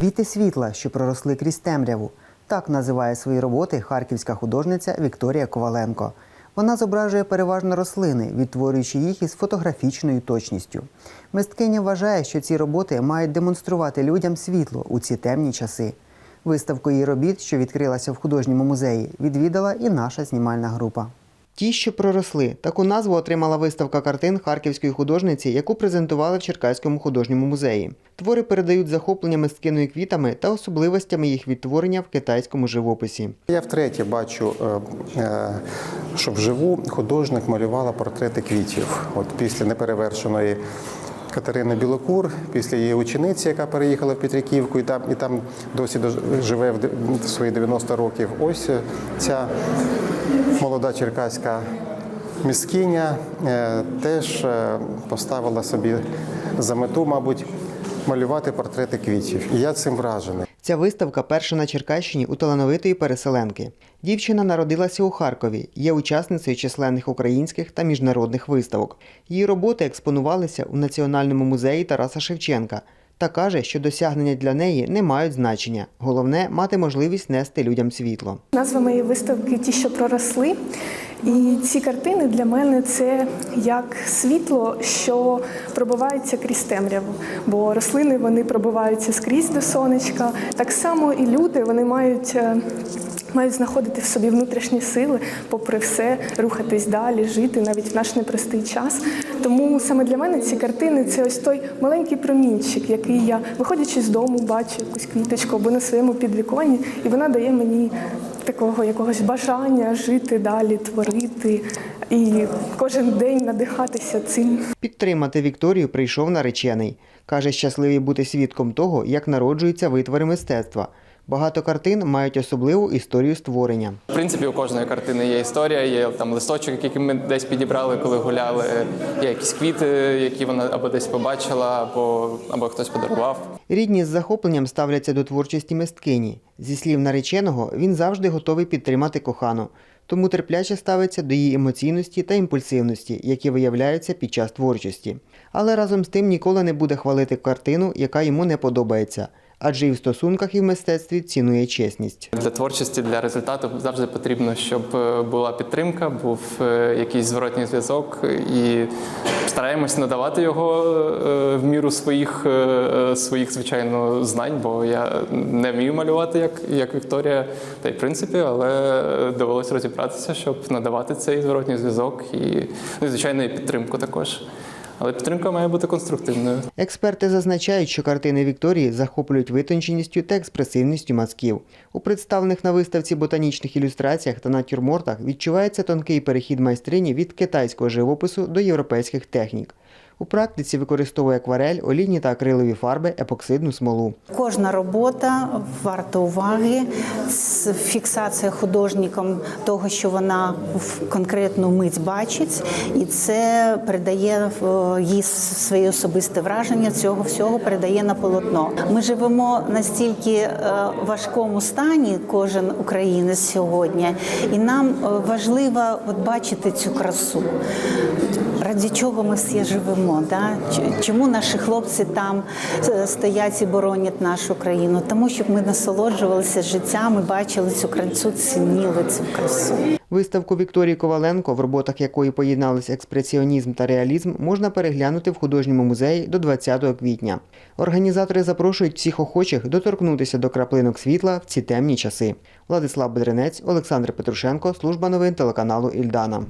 Квіти світла, що проросли крізь темряву. Так називає свої роботи харківська художниця Вікторія Коваленко. Вона зображує переважно рослини, відтворюючи їх із фотографічною точністю. Мисткиня вважає, що ці роботи мають демонструвати людям світло у ці темні часи. Виставку її робіт, що відкрилася в художньому музеї, відвідала і наша знімальна група. Ті, що проросли, таку назву отримала виставка картин харківської художниці, яку презентували в Черкаському художньому музеї. Твори передають захоплення мисткиною квітами та особливостями їх відтворення в китайському живописі. Я втретє бачу, е, е, що вживу художник малювала портрети квітів. От після неперевершеної Катерини Білокур, після її учениці, яка переїхала в Петриківку, і там, і там досі живе в свої 90 років. Ось е, ця молода черкаська міскиня е, теж е, поставила собі за мету, мабуть, малювати портрети квітів. І я цим вражений. Ця виставка перша на Черкащині у талановитої переселенки. Дівчина народилася у Харкові, є учасницею численних українських та міжнародних виставок. Її роботи експонувалися у Національному музеї Тараса Шевченка та каже, що досягнення для неї не мають значення. Головне мати можливість нести людям світло. Назва моєї виставки Ті, що проросли. І ці картини для мене це як світло, що пробивається крізь темряву. Бо рослини вони пробиваються скрізь до сонечка. Так само і люди вони мають. е, Мають знаходити в собі внутрішні сили, попри все, рухатись далі, жити навіть в наш непростий час. Тому саме для мене ці картини це ось той маленький промінчик, який я, виходячи з дому, бачу якусь квіточку або на своєму підвіконні, і вона дає мені такого якогось бажання жити далі, творити і кожен день надихатися цим. Підтримати Вікторію прийшов наречений. Каже, щасливий бути свідком того, як народжуються витвори мистецтва. Багато картин мають особливу історію створення. В принципі, у кожної картини є історія, є там листочок, який ми десь підібрали, коли гуляли, є якісь квіти, які вона або десь побачила, або, або хтось подарував. Рідні з захопленням ставляться до творчості мисткині. Зі слів нареченого, він завжди готовий підтримати кохану, тому терпляче ставиться до її емоційності та імпульсивності, які виявляються під час творчості. Але разом з тим ніколи не буде хвалити картину, яка йому не подобається, адже і в стосунках, і в мистецтві цінує чесність. Для творчості, для результату завжди потрібно, щоб е, була підтримка, був е, якийсь зворотній зв'язок, і стараємось надавати його е, в міру своїх, своїх звичайно знань, бо я не вмію малювати як, як Вікторія, та й в принципі, але довелося розібратися, щоб надавати цей зворотній зв'язок і, ну, звичайно, і підтримку також. Але підтримка має бути конструктивною. Експерти зазначають, що картини Вікторії захоплюють витонченістю та експресивністю мазків. У представлених на виставці ботанічних ілюстраціях та натюрмортах відчувається тонкий перехід майстрині від китайського живопису до європейських технік. У практиці використовує акварель, олійні та акрилові фарби, епоксидну смолу. Кожна робота варта уваги. Це фіксація художником того, що вона в конкретну мить бачить, і це передає е, їй своє особисте враження. Цього всього передає на полотно. Ми живемо настільки е, важкому стані, кожен українець сьогодні, і нам е, важливо от бачити цю красу. Раді чого ми всі живемо? Да? Чому наші хлопці там е, стоять і боронять нашу країну? Тому щоб ми насолоджувалися життям і бачили цю красу, цінніли цю красу. Виставку Вікторії Коваленко, в роботах якої поєднались експресіонізм та реалізм, можна переглянути в художньому музеї до 20 квітня. Організатори запрошують всіх охочих доторкнутися до краплинок світла в ці темні часи. Владислав Бедренець, Олександр Петрушенко, служба новин телеканалу Ільдана.